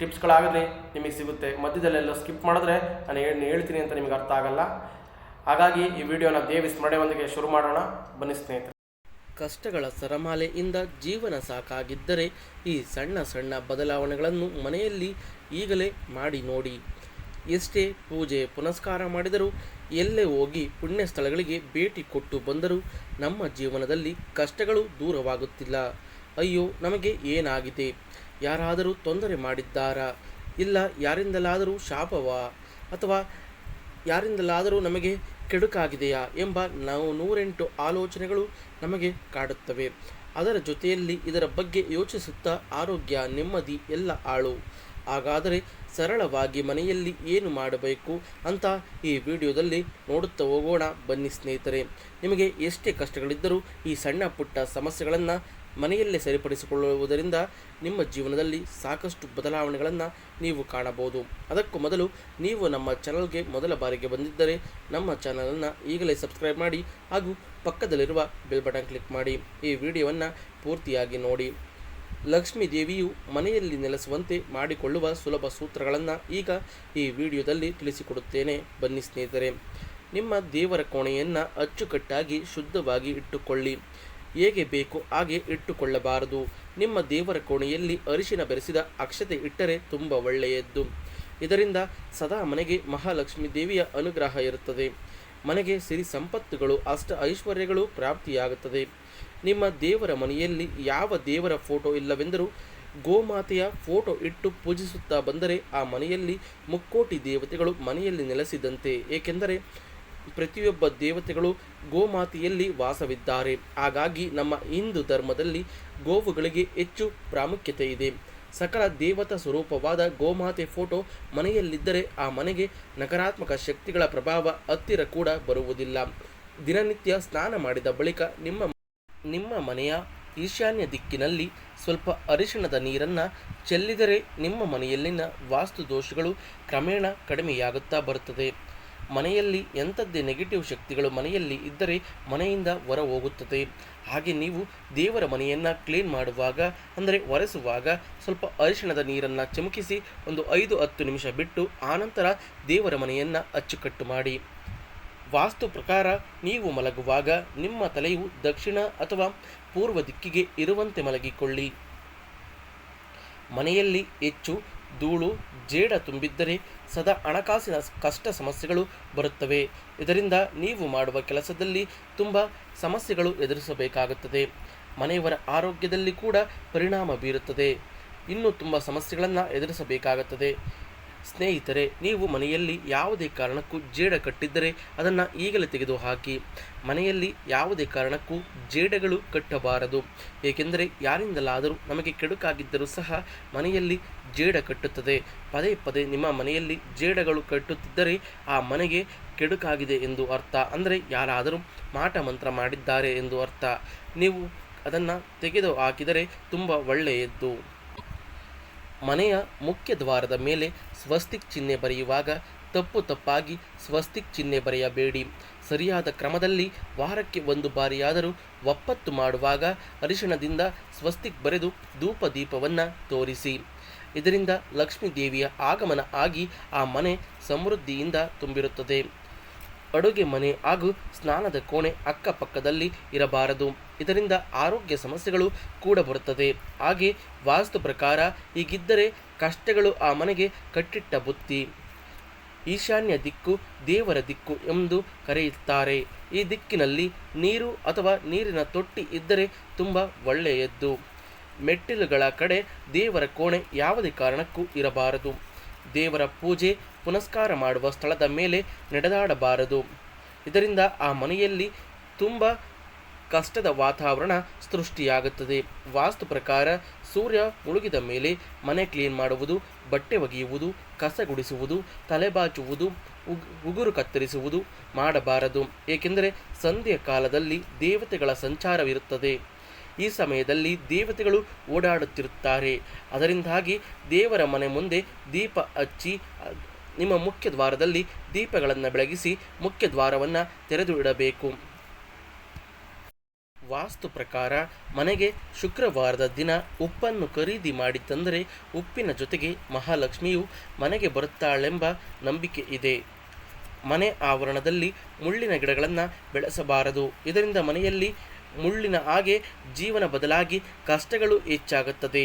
ಟಿಪ್ಸ್ಗಳಾಗಲಿ ನಿಮಗೆ ಸಿಗುತ್ತೆ. ಮಧ್ಯದಲ್ಲೆಲ್ಲ ಸ್ಕಿಪ್ ಮಾಡಿದ್ರೆ ನಾನು ಏನು ಹೇಳ್ತೀನಿ ಅಂತ ನಿಮಗೆ ಅರ್ಥ ಆಗಲ್ಲ. ಹಾಗಾಗಿ ಈ ವಿಡಿಯೋನ ದೇವಿ ಸ್ಮರಣೆಯೊಂದಿಗೆ ಶುರು ಮಾಡೋಣ. ಬನ್ನಿ ಸ್ನೇಹಿತರೆ. ಕಷ್ಟಗಳ ಸರಮಾಲೆಯಿಂದ ಜೀವನ ಸಾಕಾಗಿದ್ದರೆ ಈ ಸಣ್ಣ ಸಣ್ಣ ಬದಲಾವಣೆಗಳನ್ನು ಮನೆಯಲ್ಲಿ ಈಗಲೇ ಮಾಡಿ ನೋಡಿ. ಎಷ್ಟೇ ಪೂಜೆ ಪುನಸ್ಕಾರ ಮಾಡಿದರೂ ಎಲ್ಲೇ ಹೋಗಿ ಪುಣ್ಯ ಸ್ಥಳಗಳಿಗೆ ಭೇಟಿ ಕೊಟ್ಟು ಬಂದರೂ ನಮ್ಮ ಜೀವನದಲ್ಲಿ ಕಷ್ಟಗಳು ದೂರವಾಗುತ್ತಿಲ್ಲ. ಅಯ್ಯೋ, ನಮಗೆ ಏನಾಗಿದೆ? ಯಾರಾದರೂ ತೊಂದರೆ ಮಾಡಿದ್ದಾರಾ? ಇಲ್ಲ, ಯಾರಿಂದಲಾದರೂ ಶಾಪವಾ? ಅಥವಾ ಯಾರಿಂದಲಾದರೂ ನಮಗೆ ಕೆಡುಕಾಗಿದೆಯಾ ಎಂಬ ನಾವು ನೂರೆಂಟು ಆಲೋಚನೆಗಳು ನಮಗೆ ಕಾಡುತ್ತವೆ. ಅದರ ಜೊತೆಯಲ್ಲಿ ಇದರ ಬಗ್ಗೆ ಯೋಚಿಸುತ್ತಾ ಆರೋಗ್ಯ ನೆಮ್ಮದಿ ಎಲ್ಲ ಆಳು. ಹಾಗಾದರೆ ಸರಳವಾಗಿ ಮನೆಯಲ್ಲಿ ಏನು ಮಾಡಬೇಕು ಅಂತ ಈ ವಿಡಿಯೋದಲ್ಲಿ ನೋಡುತ್ತಾ ಹೋಗೋಣ ಬನ್ನಿ ಸ್ನೇಹಿತರೆ. ನಿಮಗೆ ಎಷ್ಟೇ ಕಷ್ಟಗಳಿದ್ದರೂ ಈ ಸಣ್ಣ ಪುಟ್ಟ ಸಮಸ್ಯೆಗಳನ್ನು ಮನೆಯಲ್ಲೇ ಸರಿಪಡಿಸಿಕೊಳ್ಳುವುದರಿಂದ ನಿಮ್ಮ ಜೀವನದಲ್ಲಿ ಸಾಕಷ್ಟು ಬದಲಾವಣೆಗಳನ್ನು ನೀವು ಕಾಣಬಹುದು. ಅದಕ್ಕೂ ಮೊದಲು ನೀವು ನಮ್ಮ ಚಾನಲ್ಗೆ ಮೊದಲ ಬಾರಿಗೆ ಬಂದಿದ್ದರೆ ನಮ್ಮ ಚಾನಲನ್ನು ಈಗಲೇ ಸಬ್ಸ್ಕ್ರೈಬ್ ಮಾಡಿ ಹಾಗೂ ಪಕ್ಕದಲ್ಲಿರುವ ಬೆಲ್ ಬಟನ್ ಕ್ಲಿಕ್ ಮಾಡಿ. ಈ ವಿಡಿಯೋವನ್ನು ಪೂರ್ತಿಯಾಗಿ ನೋಡಿ. ಲಕ್ಷ್ಮೀ ದೇವಿಯು ಮನೆಯಲ್ಲಿ ನೆಲೆಸುವಂತೆ ಮಾಡಿಕೊಳ್ಳುವ ಸುಲಭ ಸೂತ್ರಗಳನ್ನು ಈಗ ಈ ವಿಡಿಯೋದಲ್ಲಿ ತಿಳಿಸಿಕೊಡುತ್ತೇನೆ. ಬನ್ನಿ ಸ್ನೇಹಿತರೆ, ನಿಮ್ಮ ದೇವರ ಕೋಣೆಯನ್ನು ಅಚ್ಚುಕಟ್ಟಾಗಿ ಶುದ್ಧವಾಗಿ ಇಟ್ಟುಕೊಳ್ಳಿ. ಹೇಗೆ ಬೇಕು ಹಾಗೆ ಇಟ್ಟುಕೊಳ್ಳಬಾರದು. ನಿಮ್ಮ ದೇವರ ಕೋಣೆಯಲ್ಲಿ ಅರಿಶಿನ ಬೆರೆಸಿದ ಅಕ್ಷತೆ ಇಟ್ಟರೆ ತುಂಬ ಒಳ್ಳೆಯದ್ದು. ಇದರಿಂದ ಸದಾ ಮನೆಗೆ ಮಹಾಲಕ್ಷ್ಮಿ ದೇವಿಯ ಅನುಗ್ರಹ ಇರುತ್ತದೆ. ಮನೆಗೆ ಸಿರಿ ಸಂಪತ್ತುಗಳು, ಅಷ್ಟ ಐಶ್ವರ್ಯಗಳು ಪ್ರಾಪ್ತಿಯಾಗುತ್ತದೆ. ನಿಮ್ಮ ದೇವರ ಮನೆಯಲ್ಲಿ ಯಾವ ದೇವರ ಫೋಟೋ ಇಲ್ಲವೆಂದರೂ ಗೋಮಾತೆಯ ಫೋಟೋ ಇಟ್ಟು ಪೂಜಿಸುತ್ತಾ ಬಂದರೆ ಆ ಮನೆಯಲ್ಲಿ ಮುಕ್ಕೋಟಿ ದೇವತೆಗಳು ಮನೆಯಲ್ಲಿ ನೆಲೆಸಿದಂತೆ. ಏಕೆಂದರೆ ಪ್ರತಿಯೊಬ್ಬ ದೇವತೆಗಳು ಗೋಮಾತೆಯಲ್ಲಿ ವಾಸವಿದ್ದಾರೆ. ಹಾಗಾಗಿ ನಮ್ಮ ಹಿಂದೂ ಧರ್ಮದಲ್ಲಿ ಗೋವುಗಳಿಗೆ ಹೆಚ್ಚು ಪ್ರಾಮುಖ್ಯತೆ ಇದೆ. ಸಕಲ ದೇವತಾ ಸ್ವರೂಪವಾದ ಗೋಮಾತೆ ಫೋಟೋ ಮನೆಯಲ್ಲಿದ್ದರೆ ಆ ಮನೆಗೆ ನಕಾರಾತ್ಮಕ ಶಕ್ತಿಗಳ ಪ್ರಭಾವ ಹತ್ತಿರ ಕೂಡ ಬರುವುದಿಲ್ಲ. ದಿನನಿತ್ಯ ಸ್ನಾನ ಮಾಡಿದ ಬಳಿಕ ನಿಮ್ಮ ನಿಮ್ಮ ಮನೆಯ ಈಶಾನ್ಯ ದಿಕ್ಕಿನಲ್ಲಿ ಸ್ವಲ್ಪ ಅರಿಶಿಣದ ನೀರನ್ನು ಚೆಲ್ಲಿದರೆ ನಿಮ್ಮ ಮನೆಯಲ್ಲಿನ ವಾಸ್ತು ದೋಷಗಳು ಕ್ರಮೇಣ ಕಡಿಮೆಯಾಗುತ್ತಾ ಬರುತ್ತದೆ. ಮನೆಯಲ್ಲಿ ಎಂಥದ್ದೇ ನೆಗೆಟಿವ್ ಶಕ್ತಿಗಳು ಮನೆಯಲ್ಲಿ ಇದ್ದರೆ ಮನೆಯಿಂದ ಹೊರ ಹೋಗುತ್ತದೆ ಹಾಗೆ ನೀವು ದೇವರ ಮನೆಯನ್ನು ಕ್ಲೀನ್ ಮಾಡುವಾಗ, ಅಂದರೆ ಒರೆಸುವಾಗ ಸ್ವಲ್ಪ ಅರಿಶಿಣದ ನೀರನ್ನು ಚಮಕಿಸಿ ಒಂದು ಐದು ಹತ್ತು ನಿಮಿಷ ಬಿಟ್ಟು ಆನಂತರ ದೇವರ ಮನೆಯನ್ನು ಅಚ್ಚುಕಟ್ಟು ಮಾಡಿ. ವಾಸ್ತು ಪ್ರಕಾರ ನೀವು ಮಲಗುವಾಗ ನಿಮ್ಮ ತಲೆಯು ದಕ್ಷಿಣ ಅಥವಾ ಪೂರ್ವ ದಿಕ್ಕಿಗೆ ಇರುವಂತೆ ಮಲಗಿಕೊಳ್ಳಿ. ಮನೆಯಲ್ಲಿ ಹೆಚ್ಚು ಧೂಳು, ಜೇಡ ತುಂಬಿದ್ದರೆ ಸದಾ ಹಣಕಾಸಿನ ಕಷ್ಟ ಸಮಸ್ಯೆಗಳು ಬರುತ್ತವೆ. ಇದರಿಂದ ನೀವು ಮಾಡುವ ಕೆಲಸದಲ್ಲಿ ತುಂಬ ಸಮಸ್ಯೆಗಳು ಎದುರಿಸಬೇಕಾಗುತ್ತದೆ. ಮನೆಯವರ ಆರೋಗ್ಯದಲ್ಲಿ ಕೂಡ ಪರಿಣಾಮ ಬೀರುತ್ತದೆ. ಇನ್ನೂ ತುಂಬ ಸಮಸ್ಯೆಗಳನ್ನು ಎದುರಿಸಬೇಕಾಗುತ್ತದೆ. ಸ್ನೇಹಿತರೆ, ನೀವು ಮನೆಯಲ್ಲಿ ಯಾವುದೇ ಕಾರಣಕ್ಕೂ ಜೇಡ ಕಟ್ಟಿದ್ದರೆ ಅದನ್ನು ಈಗಲೇ ತೆಗೆದುಹಾಕಿ. ಮನೆಯಲ್ಲಿ ಯಾವುದೇ ಕಾರಣಕ್ಕೂ ಜೇಡಗಳು ಕಟ್ಟಬಾರದು. ಏಕೆಂದರೆ ಯಾರಿಂದಲಾದರೂ ನಮಗೆ ಕೆಡುಕಾಗಿದ್ದರೂ ಸಹ ಮನೆಯಲ್ಲಿ ಜೇಡ ಕಟ್ಟುತ್ತದೆ. ಪದೇ ಪದೇ ನಿಮ್ಮ ಮನೆಯಲ್ಲಿ ಜೇಡಗಳು ಕಟ್ಟುತ್ತಿದ್ದರೆ ಆ ಮನೆಗೆ ಕೆಡುಕಾಗಿದೆ ಎಂದು ಅರ್ಥ. ಅಂದರೆ ಯಾರಾದರೂ ಮಾಟ ಮಂತ್ರ ಮಾಡಿದ್ದಾರೆ ಎಂದು ಅರ್ಥ. ನೀವು ಅದನ್ನು ತೆಗೆದು ಹಾಕಿದರೆ ತುಂಬ ಒಳ್ಳೆಯದ್ದು. ಮನೆಯ ಮುಖ್ಯ ದ್ವಾರದ ಮೇಲೆ ಸ್ವಸ್ತಿಕ್ ಚಿಹ್ನೆ ಬರೆಯುವಾಗ ತಪ್ಪು ತಪ್ಪಾಗಿ ಸ್ವಸ್ತಿಕ್ ಚಿಹ್ನೆ ಬರೆಯಬೇಡಿ. ಸರಿಯಾದ ಕ್ರಮದಲ್ಲಿ ವಾರಕ್ಕೆ ಒಂದು ಬಾರಿಯಾದರೂ ಒಪ್ಪತ್ತು ಮಾಡುವಾಗ ಅರಿಶಿಣದಿಂದ ಸ್ವಸ್ತಿಕ್ ಬರೆದು ಧೂಪ ದೀಪವನ್ನು ತೋರಿಸಿ. ಇದರಿಂದ ಲಕ್ಷ್ಮೀ ದೇವಿಯ ಆಗಮನ ಆಗಿ ಆ ಮನೆ ಸಮೃದ್ಧಿಯಿಂದ ತುಂಬಿರುತ್ತದೆ. ಅಡುಗೆ ಮನೆ ಹಾಗೂ ಸ್ನಾನದ ಕೋಣೆ ಅಕ್ಕಪಕ್ಕದಲ್ಲಿ ಇರಬಾರದು. ಇದರಿಂದ ಆರೋಗ್ಯ ಸಮಸ್ಯೆಗಳು ಕೂಡ ಬರುತ್ತದೆ. ಹಾಗೆ ವಾಸ್ತು ಪ್ರಕಾರ ಈಗಿದ್ದರೆ ಕಷ್ಟಗಳು ಆ ಮನೆಗೆ ಕಟ್ಟಿಟ್ಟ ಬುತ್ತಿ. ಈಶಾನ್ಯ ದಿಕ್ಕು ದೇವರ ದಿಕ್ಕು ಎಂದು ಕರೆಯುತ್ತಾರೆ. ಈ ದಿಕ್ಕಿನಲ್ಲಿ ನೀರು ಅಥವಾ ನೀರಿನ ತೊಟ್ಟಿ ಇದ್ದರೆ ತುಂಬ ಒಳ್ಳೆಯದ್ದು. ಮೆಟ್ಟಿಲುಗಳ ಕಡೆ ದೇವರ ಕೋಣೆ ಯಾವುದೇ ಕಾರಣಕ್ಕೂ ಇರಬಾರದು. ದೇವರ ಪೂಜೆ ಪುನಸ್ಕಾರ ಮಾಡುವ ಸ್ಥಳದ ಮೇಲೆ ನಡೆದಾಡಬಾರದು. ಇದರಿಂದ ಆ ಮನೆಯಲ್ಲಿ ತುಂಬ ಕಷ್ಟದ ವಾತಾವರಣ ಸೃಷ್ಟಿಯಾಗುತ್ತದೆ. ವಾಸ್ತು ಪ್ರಕಾರ ಸೂರ್ಯ ಮುಳುಗಿದ ಮೇಲೆ ಮನೆ ಕ್ಲೀನ್ ಮಾಡುವುದು, ಬಟ್ಟೆ ಒಗೆಯುವುದು, ಕಸ ಗುಡಿಸುವುದು ತಲೆಬಾಚುವುದು ಉಗ್, ಉಗುರು ಕತ್ತರಿಸುವುದು ಮಾಡಬಾರದು. ಏಕೆಂದರೆ ಸಂಧ್ಯೆ ಕಾಲದಲ್ಲಿ ದೇವತೆಗಳ ಸಂಚಾರವಿರುತ್ತದೆ. ಈ ಸಮಯದಲ್ಲಿ ದೇವತೆಗಳು ಓಡಾಡುತ್ತಿರುತ್ತಾರೆ. ಅದರಿಂದಾಗಿ ದೇವರ ಮನೆ ಮುಂದೆ ದೀಪ ಹಚ್ಚಿ, ನಿಮ್ಮ ಮುಖ್ಯ ದ್ವಾರದಲ್ಲಿ ದೀಪಗಳನ್ನು ಬೆಳಗಿಸಿ ಮುಖ್ಯ ದ್ವಾರವನ್ನು ತೆರೆದು ಇಡಬೇಕು. ವಾಸ್ತು ಪ್ರಕಾರ ಮನೆಗೆ ಶುಕ್ರವಾರದ ದಿನ ಉಪ್ಪನ್ನು ಖರೀದಿ ಮಾಡಿ ತಂದರೆ ಉಪ್ಪಿನ ಜೊತೆಗೆ ಮಹಾಲಕ್ಷ್ಮಿಯು ಮನೆಗೆ ಬರುತ್ತಾಳೆಂಬ ನಂಬಿಕೆ ಇದೆ. ಮನೆ ಆವರಣದಲ್ಲಿ ಮುಳ್ಳಿನ ಗಿಡಗಳನ್ನು ಬೆಳೆಸಬಾರದು. ಇದರಿಂದ ಮನೆಯಲ್ಲಿ ಮುಳ್ಳಿನ ಹಾಗೆ ಜೀವನ ಬದಲಾಗಿ ಕಷ್ಟಗಳು ಹೆಚ್ಚಾಗುತ್ತದೆ.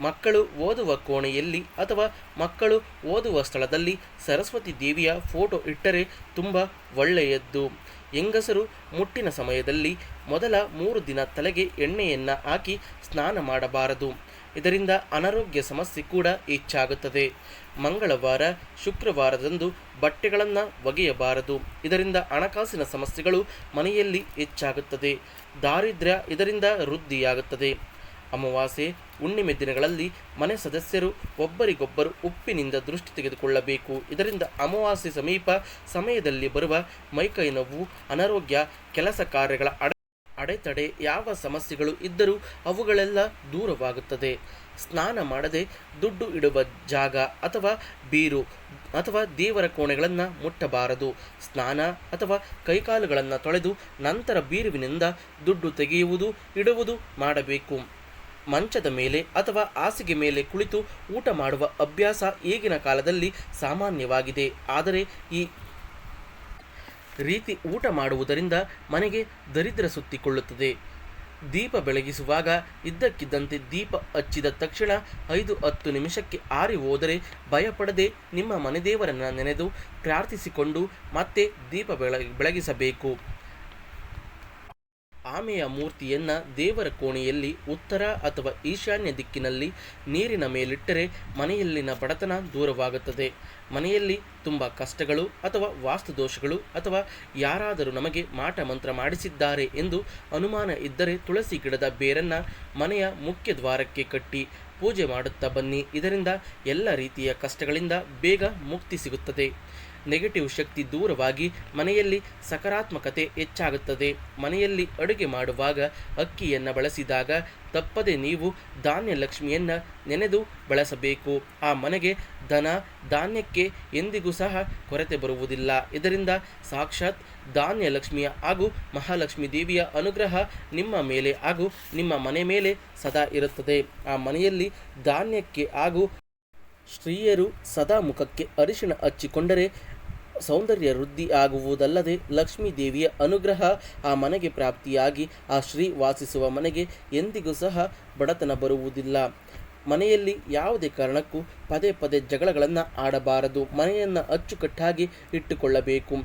ಮಕ್ಕಳು ಓದುವ ಕೋಣೆಯಲ್ಲಿ ಅಥವಾ ಮಕ್ಕಳು ಓದುವ ಸ್ಥಳದಲ್ಲಿ ಸರಸ್ವತಿ ದೇವಿಯ ಫೋಟೋ ಇಟ್ಟರೆ ತುಂಬ ಒಳ್ಳೆಯದ್ದು. ಹೆಂಗಸರು ಮುಟ್ಟಿನ ಸಮಯದಲ್ಲಿ ಮೊದಲ ಮೂರು ದಿನ ತಲೆಗೆ ಎಣ್ಣೆಯನ್ನು ಹಾಕಿ ಸ್ನಾನ ಮಾಡಬಾರದು. ಇದರಿಂದ ಅನಾರೋಗ್ಯ ಸಮಸ್ಯೆ ಕೂಡ ಹೆಚ್ಚಾಗುತ್ತದೆ. ಮಂಗಳವಾರ, ಶುಕ್ರವಾರದಂದು ಬಟ್ಟೆಗಳನ್ನು ಒಗೆಯಬಾರದು. ಇದರಿಂದ ಹಣಕಾಸಿನ ಸಮಸ್ಯೆಗಳು ಮನೆಯಲ್ಲಿ ಹೆಚ್ಚಾಗುತ್ತದೆ. ದಾರಿದ್ರ್ಯ ಇದರಿಂದ ವೃದ್ಧಿಯಾಗುತ್ತದೆ. ಅಮಾವಾಸ್ಯೆ ಹುಣ್ಣಿಮೆ ದಿನಗಳಲ್ಲಿ ಮನೆ ಸದಸ್ಯರು ಒಬ್ಬರಿಗೊಬ್ಬರು ಉಪ್ಪಿನಿಂದ ದೃಷ್ಟಿ ತೆಗೆದುಕೊಳ್ಳಬೇಕು. ಇದರಿಂದ ಅಮಾವಾಸ್ಯೆ ಸಮೀಪ ಸಮಯದಲ್ಲಿ ಬರುವ ಮೈಕೈ ನೋವು, ಅನಾರೋಗ್ಯ, ಕೆಲಸ ಕಾರ್ಯಗಳ ಅಡ, ಅಡೆತಡೆ, ಯಾವ ಸಮಸ್ಯೆಗಳು ಇದ್ದರೂ ಅವುಗಳೆಲ್ಲ ದೂರವಾಗುತ್ತದೆ. ಸ್ನಾನ ಮಾಡದೆ ದುಡ್ಡು ಇಡುವ ಜಾಗ ಅಥವಾ ಬೀರು ಅಥವಾ ದೇವರ ಕೋಣೆಗಳನ್ನು ಮುಟ್ಟಬಾರದು. ಸ್ನಾನ ಅಥವಾ ಕೈಕಾಲುಗಳನ್ನು ತೊಳೆದು ನಂತರ ಬೀರುವಿನಿಂದ ದುಡ್ಡು ತೆಗೆಯುವುದು, ಇಡುವುದು ಮಾಡಬೇಕು. ಮಂಚದ ಮೇಲೆ ಅಥವಾ ಹಾಸಿಗೆ ಮೇಲೆ ಕುಳಿತು ಊಟ ಮಾಡುವ ಅಭ್ಯಾಸ ಈಗಿನ ಕಾಲದಲ್ಲಿ ಸಾಮಾನ್ಯವಾಗಿದೆ. ಆದರೆ ಈ ರೀತಿ ಊಟ ಮಾಡುವುದರಿಂದ ಮನೆಗೆ ದರಿದ್ರ ಸುತ್ತಿಕೊಳ್ಳುತ್ತದೆ. ದೀಪ ಬೆಳಗಿಸುವಾಗ ಇದ್ದಕ್ಕಿದ್ದಂತೆ ದೀಪ ಹಚ್ಚಿದ ತಕ್ಷಣ ಐದು ಹತ್ತು ನಿಮಿಷಕ್ಕೆ ಆರಿ ಹೋದರೆ ಭಯಪಡದೆ ನಿಮ್ಮ ಮನೆದೇವರನ್ನು ನೆನೆದು ಪ್ರಾರ್ಥಿಸಿಕೊಂಡು ಮತ್ತೆ ದೀಪ ಬೆಳ, ಬೆಳಗಿಸಬೇಕು. ಆಮೆಯ ಮೂರ್ತಿಯನ್ನು ದೇವರ ಕೋಣೆಯಲ್ಲಿ ಉತ್ತರ ಅಥವಾ ಈಶಾನ್ಯ ದಿಕ್ಕಿನಲ್ಲಿ ನೀರಿನ ಮೇಲಿಟ್ಟರೆ ಮನೆಯಲ್ಲಿನ ಬಡತನ ದೂರವಾಗುತ್ತದೆ. ಮನೆಯಲ್ಲಿ ತುಂಬ ಕಷ್ಟಗಳು ಅಥವಾ ವಾಸ್ತುದೋಷಗಳು ಅಥವಾ ಯಾರಾದರೂ ನಮಗೆ ಮಾಟ ಮಂತ್ರ ಮಾಡಿಸಿದ್ದಾರೆ ಎಂದು ಅನುಮಾನ ಇದ್ದರೆ ತುಳಸಿ ಗಿಡದ ಬೇರನ್ನು ಮನೆಯ ಮುಖ್ಯ ದ್ವಾರಕ್ಕೆ ಕಟ್ಟಿ ಪೂಜೆ ಮಾಡುತ್ತಾ ಬನ್ನಿ. ಇದರಿಂದ ಎಲ್ಲ ರೀತಿಯ ಕಷ್ಟಗಳಿಂದ ಬೇಗ ಮುಕ್ತಿ ಸಿಗುತ್ತದೆ. ನೆಗೆಟಿವ್ ಶಕ್ತಿ ದೂರವಾಗಿ ಮನೆಯಲ್ಲಿ ಸಕಾರಾತ್ಮಕತೆ ಹೆಚ್ಚಾಗುತ್ತದೆ. ಮನೆಯಲ್ಲಿ ಅಡುಗೆ ಮಾಡುವಾಗ ಅಕ್ಕಿಯನ್ನು ಬಳಸಿದಾಗ ತಪ್ಪದೆ ನೀವು ಧಾನ್ಯ ಲಕ್ಷ್ಮಿಯನ್ನು ನೆನೆದು ಬಳಸಬೇಕು. ಆ ಮನೆಗೆ ಧನ ಧಾನ್ಯಕ್ಕೆ ಎಂದಿಗೂ ಸಹ ಕೊರತೆ ಬರುವುದಿಲ್ಲ. ಇದರಿಂದ ಸಾಕ್ಷಾತ್ ಧಾನ್ಯ ಲಕ್ಷ್ಮಿಯ ಹಾಗೂ ಮಹಾಲಕ್ಷ್ಮಿ ದೇವಿಯ ಅನುಗ್ರಹ ನಿಮ್ಮ ಮೇಲೆ ಹಾಗೂ ನಿಮ್ಮ ಮನೆ ಮೇಲೆ ಸದಾ ಇರುತ್ತದೆ. ಆ ಮನೆಯಲ್ಲಿ ಧಾನ್ಯಕ್ಕೆ ಹಾಗೂ ಸ್ತ್ರೀಯರು ಸದಾ ಮುಖಕ್ಕೆ ಅರಿಶಿಣ ಹಚ್ಚಿಕೊಂಡರೆ ಸೌಂದರ್ಯ ವೃದ್ಧಿ ಆಗುವುದಲ್ಲದೆ ಲಕ್ಷ್ಮೀ ದೇವಿಯ ಅನುಗ್ರಹ ಆ ಮನೆಗೆ ಪ್ರಾಪ್ತಿಯಾಗಿ ಆ ಶ್ರೀ ವಾಸಿಸುವ ಮನೆಗೆ ಎಂದಿಗೂ ಸಹ ಬಡತನ ಬರುವುದಿಲ್ಲ. ಮನೆಯಲ್ಲಿ ಯಾವುದೇ ಕಾರಣಕ್ಕೂ ಪದೇ ಪದೇ ಜಗಳಗಳನ್ನು ಆಡಬಾರದು. ಮನೆಯನ್ನು ಅಚ್ಚುಕಟ್ಟಾಗಿ ಇಟ್ಟುಕೊಳ್ಳಬೇಕು.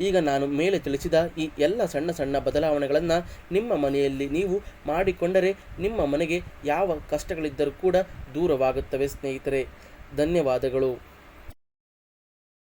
ಈಗ ನಾನು ಮೇಲೆ ತಿಳಿಸಿದ ಈ ಎಲ್ಲ ಸಣ್ಣ ಸಣ್ಣ ಬದಲಾವಣೆಗಳನ್ನು ನಿಮ್ಮ ಮನೆಯಲ್ಲಿ ನೀವು ಮಾಡಿಕೊಂಡರೆ ನಿಮ್ಮ ಮನೆಗೆ ಯಾವ ಕಷ್ಟಗಳಿದ್ದರೂ ಕೂಡ ದೂರವಾಗುತ್ತವೆ ಸ್ನೇಹಿತರೆ. ಧನ್ಯವಾದಗಳು.